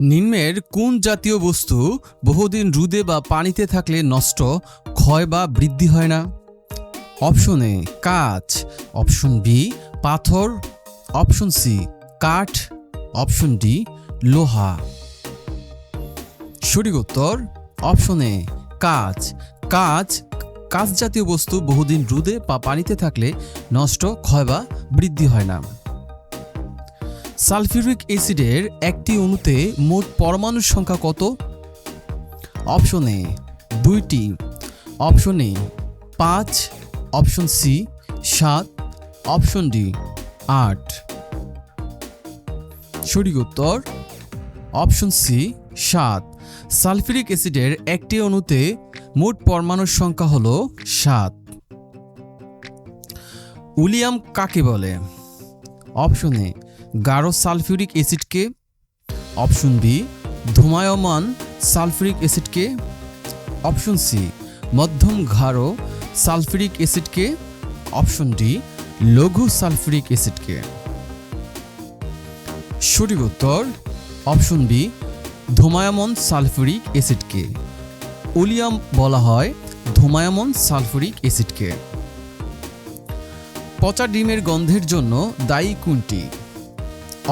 নিম্নের কোন জাতীয় বস্তু বহুদিন রুদে বা পানিতে থাকলে নষ্ট, ক্ষয় বা বৃদ্ধি হয় না? অপশন এ কাচ অপশন বি, পাথর। অপশন সি, কাঠ। অপশন ডি, লোহা। সঠিক উত্তর, অপশন এ, কাচ। কাচ কাচ জাতীয় বস্তু বহুদিন রুদে বা পানিতে থাকলে নষ্ট, ক্ষয় বা বৃদ্ধি হয় না। সালফিউরিক অ্যাসিডের একটি অণুতে মোট পরমাণুর সংখ্যা কত? অপশন এ, দুইটি। অপশন এ, পাঁচ। অপশন সি, সাত। অপশন ডি, আট। সঠিক উত্তর? অপশন সি, সাত। সালফিউরিক অ্যাসিডের একটি অণুতে মোট পরমাণুর সংখ্যা হল সাত। উলিয়াম কাকে বলে? অপশন এ গাঢ় সালফিউরিক অ্যাসিডকে অপশন বি, ধুমায়মান সালফিউরিক অ্যাসিডকে অপশন সি, মধ্যম গাঢ় সালফিউরিক অ্যাসিডকে অপশন ডি, লঘু সালফিউরিক অ্যাসিডকে। সঠিক উত্তর অপশন বি, ধুমায়মন সালফিউরিক অ্যাসিডকে। উলিয়াম বলা হয় ধুমায়মন সালফিউরিক অ্যাসিডকে। পচা ডিমের গন্ধের জন্য দায়ী কোনটি?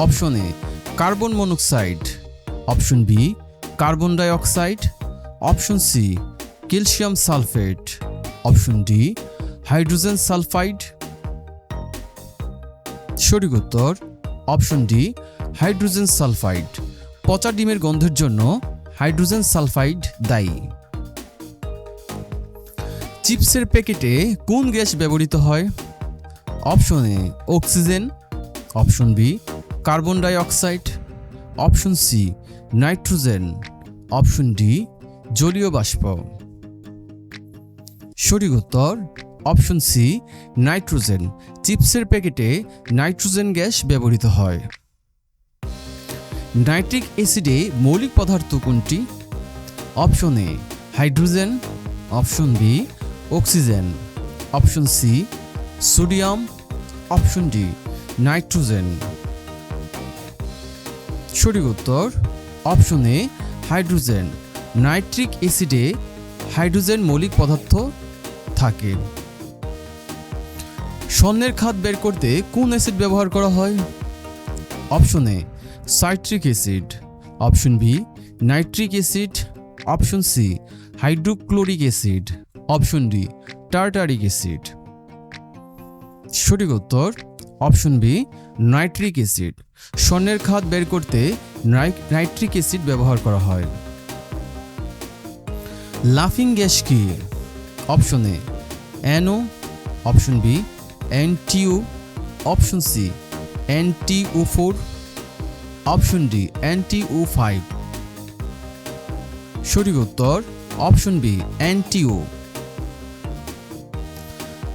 Option A, carbon monoxide. Option B, carbon dioxide option C, calcium sulphate. Option D, hydrogen sulphide. সঠিক উত্তর, অপশন ডি, হাইড্রোজেন সালফাইড। পচা ডিমের গন্ধের জন্য হাইড্রোজেন সালফাইড দায়ী। চিপসের প্যাকেটে কোন গ্যাস ব্যবহৃত হয়? Option A, oxygen. Option B carbon dioxide option C, nitrogen, option D, জলীয় বাষ্প। সঠিক উত্তর, অপশন সি, নাইট্রোজেন। চিপসের প্যাকেটে নাইট্রোজেন গ্যাস ব্যবহৃত হয়। নাইট্রিক অ্যাসিডে মৌলিক পদার্থ কোনটি? Option A, hydrogen. Option B, oxygen. Option C, sodium. Option D, nitrogen. সঠিক উত্তর অপশন এ, হাইড্রোজেন। নাইট্রিক অ্যাসিডে হাইড্রোজেন মৌলিক পদার্থ থাকে। স্বর্ণের খাত বের করতে কোন অ্যাসিড ব্যবহার করা হয়? Option A, citric acid. Option B, nitric acid. Option C, hydrochloric acid. Option D, tartaric acid. সঠিক উত্তর অপশন বি, নাইট্রিক অ্যাসিড। স্বর্ণের খাত বের করতে নাই- নাইট্রিক অ্যাসিড ব্যবহার করা হয়। লাফিং গ্যাস কি? Option A N O option B N two option C N two four. Option D N two five. সঠিক উত্তর, অপশন বি, এনটিও।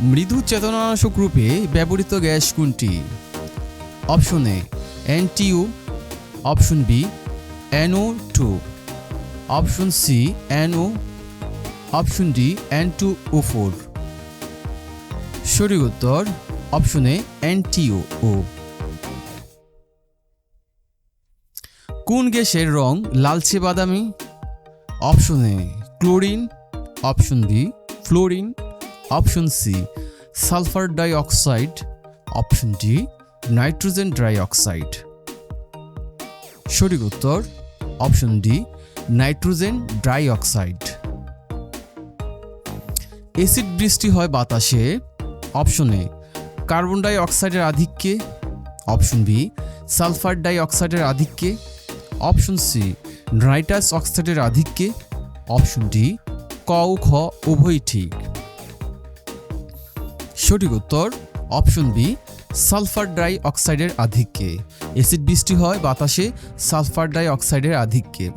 মৃদু চেতনানাশক রূপে ব্যবহৃত গ্যাস কোনটি? Option A N two option B N O two option C N O option D N two O four সঠিক উত্তর option এনটিও ও কোন গ্যাসের রং লালচে বাদামি? Option chlorine option B fluorine option C sulphur dioxide option D nitrogen dioxide সঠিক উত্তর, option D, nitrogen dioxide acid বৃষ্টি হয় বাতাসে, অপশন এ, কার্বন ডাই অক্সাইডের আধিক্যে, অপশন বি, সালফার ডাই অক্সাইডের আধিক্যে, অপশন সি, নাইট্রাস অক্সাইডের আধিক্যে, অপশন ডি, ক ও খ উভয়ই ঠিক। সঠিক উত্তর, অপশন বি সালফার ডাই অক্সাইডের আধিক্যে। অ্যাসিড বৃষ্টি হয় বাতাসে, সালফার ডাই অক্সাইডের আধিক্যে।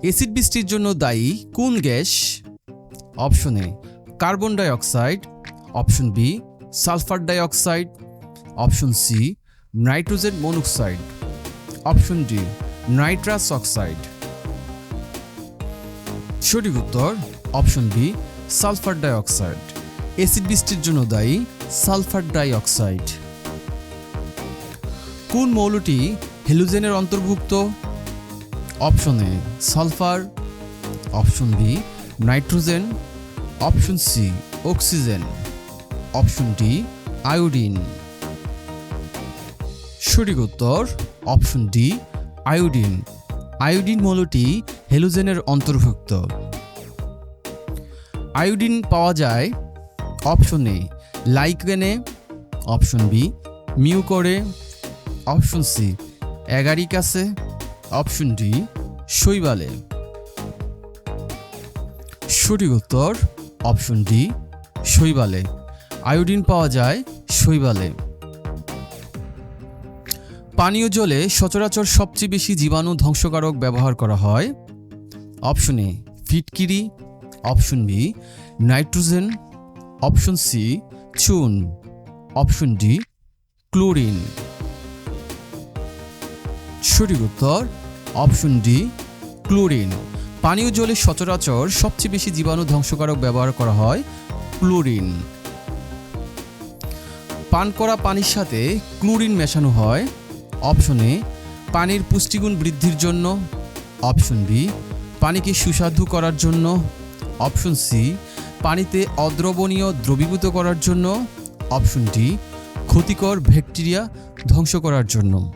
অ্যাসিড বৃষ্টির জন্য দায়ী কোন gas? Option A, carbon dioxide. Option B, sulphur dioxide. Option C, nitrogen monoxide. Option D, nitrous oxide. সঠিক উত্তর, option B, sulphur dioxide. Acid বৃষ্টির জন্য দায়ী সালফার ডাই অক্সাইড কোন মৌলটি হেলুজেনের অন্তর্ভুক্ত? Option A, sulphur. Option B, nitrogen. Option C, oxygen. Option D, iodine. সঠিক উত্তর, অপশন ডি, আয়োডিন। আয়োডিন মৌলটি হেলুজেনের অন্তর্ভুক্ত। আয়োডিন পাওয়া যায় অপশন এ লাইকেনে অপশন বি মিউকরে অপশন সি অ্যাগারিকাসে অপশন ডি, শৈবালে। সঠিক উত্তর, অপশন ডি, শৈবালে। আয়োডিন পাওয়া যায় শৈবালে। পানীয় জলে সচরাচর সবচেয়ে বেশি জীবাণু ধ্বংসকারক ব্যবহার করা হয়। Option A, ফিটকিরি। Option B, nitrogen. Option C, চুন। Option D, chlorine. সঠিক উত্তর, অপশন ডি, ক্লোরিন। পানীয় জলে সচরাচর সবচেয়ে বেশি জীবাণু ধ্বংসকারক ব্যবহার করা হয় ক্লোরিন। পান করা পানির সাথে ক্লোরিন মেশানো হয়। অপশন পানির পুষ্টিগুণ বৃদ্ধির জন্য। অপশন বি, পানিকে সুস্বাদু করার জন্য। অপশন সি পানিতে অদ্রবণীয় দ্রবীভূত করার জন্য অপশন ডি, ক্ষতিকর ব্যাকটেরিয়া ধ্বংস করার জন্য।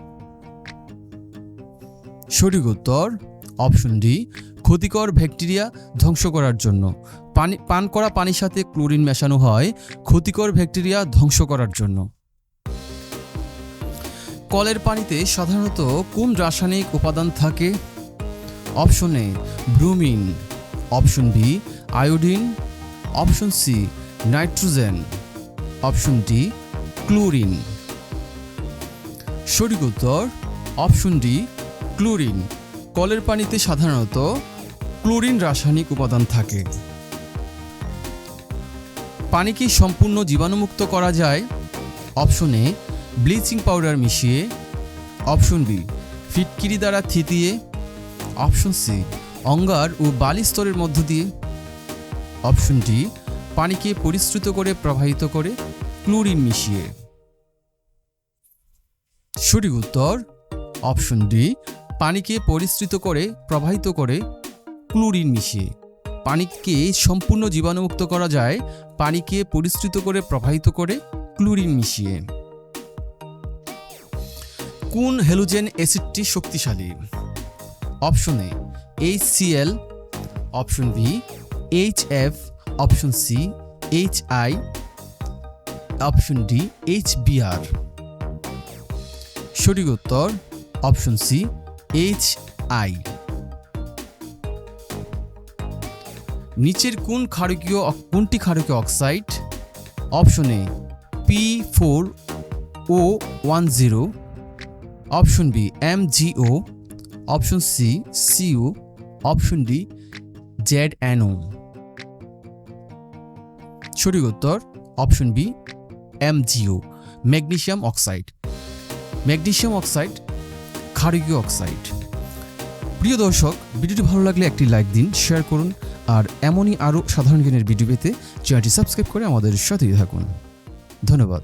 সঠিক উত্তর, অপশন ডি, ক্ষতিকর ব্যাকটেরিয়া ধ্বংস করার জন্য। পানি, পান করা পানির সাথে ক্লোরিন মেশানো হয়, ক্ষতিকর ব্যাকটেরিয়া ধ্বংস করার জন্য। কলের পানিতে সাধারণত কোন রাসায়নিক উপাদান থাকে? Option A, bromine. Option B, iodine. Option C, nitrogen. Option D, chlorine. সঠিক উত্তর, অপশন ডি, ক্লোরিন। কলের পানিতে সাধারণত ক্লোরিন রাসায়নিক উপাদান থাকে। পানিকে সম্পূর্ণ জীবাণুমুক্ত করা যায়। অপশন এ, ব্লিচিং পাউডার মিশিয়ে। অপশন বি, ফিটকিরি দ্বারা থিতিয়ে। অপশন সি, অঙ্গার ও বালি স্তরের মধ্য দিয়ে। অপশন ডি, পানিকে পরিশ্রুত করে প্রবাহিত করে ক্লোরিন মিশিয়ে। সঠিক উত্তর, অপশন ডি, পানিকে পরিশ্রিত করে প্রবাহিত করে ক্লোরিন মিশিয়ে। পানিকে সম্পূর্ণ জীবাণুমুক্ত করা যায়, পানিকে পরিশ্রিত করে প্রবাহিত করে ক্লোরিন মিশিয়ে। কোন হেলোজেন অ্যাসিডটি শক্তিশালী? Option A, H CL option B H F option C H I option D H BR সঠিক উত্তর অপশন সি এইচ আই নিচের কোন ক্ষারকীয় কোনটি ক্ষারকীয় oxide? Option A P four O one zero option B M GO option C CO option D Z NO সঠিক উত্তর, option B M GO magnesium oxide. Magnesium oxide, ক্ষারকীয় oxide. প্রিয় দর্শক, ভিডিওটি ভালো লাগলে একটি লাইক দিন, শেয়ার করুন, আর এমনই আরও সাধারণ জ্ঞানের ভিডিও পেতে চ্যানেলটি সাবস্ক্রাইব করে আমাদের সাথেই থাকুন। ধন্যবাদ।